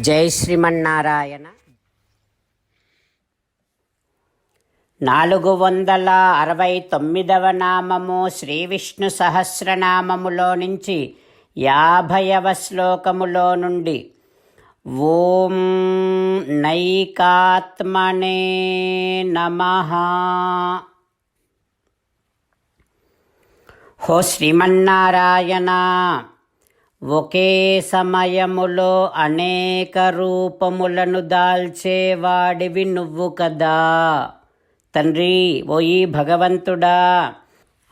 జై శ్రీమన్నారాయణ. నాలుగు వందల అరవై తొమ్మిదవ నామము శ్రీ విష్ణు సహస్రనామములో నుంచి యాభైవ శ్లోకములో నుండి ఓం నైకాత్మనే నమః. హో శ్రీమన్నారాయణ. ఒకే సమయములో అనేక రూపములను దాల్చేవాడివి నువ్వు కదా. తండ్రి ఓయి భగవంతుడా!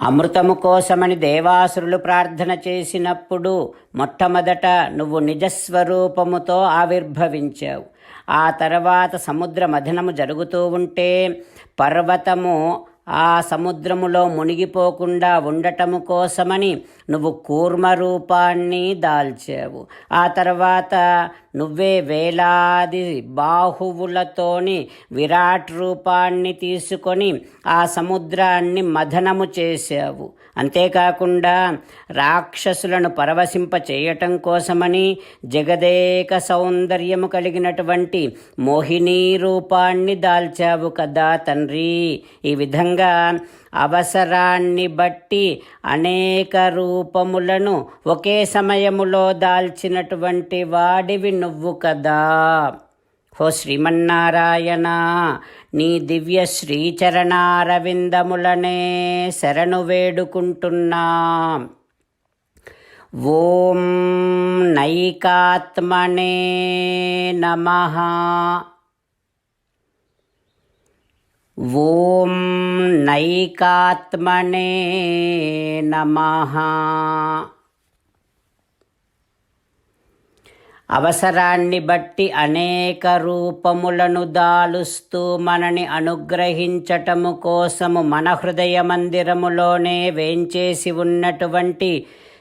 అమృతము కోసమని దేవాసురులు ప్రార్థన చేసినప్పుడు మొట్టమొదట నువ్వు నిజస్వరూపముతో ఆవిర్భవించావు. ఆ తర్వాత సముద్ర మథనము జరుగుతూ ఉంటే పర్వతము ఆ సముద్రములో మునిగిపోకుండా ఉండటము కోసమని నువ్వు కూర్మ రూపాన్ని దాల్చావు. ఆ తర్వాత నువ్వే వేలాది బాహువులతోని విరాట్ రూపాన్ని తీసుకొని ఆ సముద్రాన్ని మథనము చేశావు. అంతేకాకుండా రాక్షసులను పరవశింప చేయటం కోసమని జగదేక సౌందర్యము కలిగినటువంటి మోహినీ రూపాన్ని దాల్చావు కదా తండ్రి. ఈ విధంగా అవసరాన్ని బట్టి అనేక రూపములను ఒకే సమయములో దాల్చినటువంటి వాడివి నువ్వు కదా. హో శ్రీమన్నారాయణ నీ దివ్య శ్రీచరణారవిందములనే శరణు వేడుకుంటున్నా. ఓం నైకాత్మనే నమః. ఓ నైకాత్మనే నమః. అవసరాన్ని బట్టి అనేక రూపములను దాలుస్తూ మనని అనుగ్రహించటము కోసము మన హృదయ మందిరములోనే వేంచేసి ఉన్నటువంటి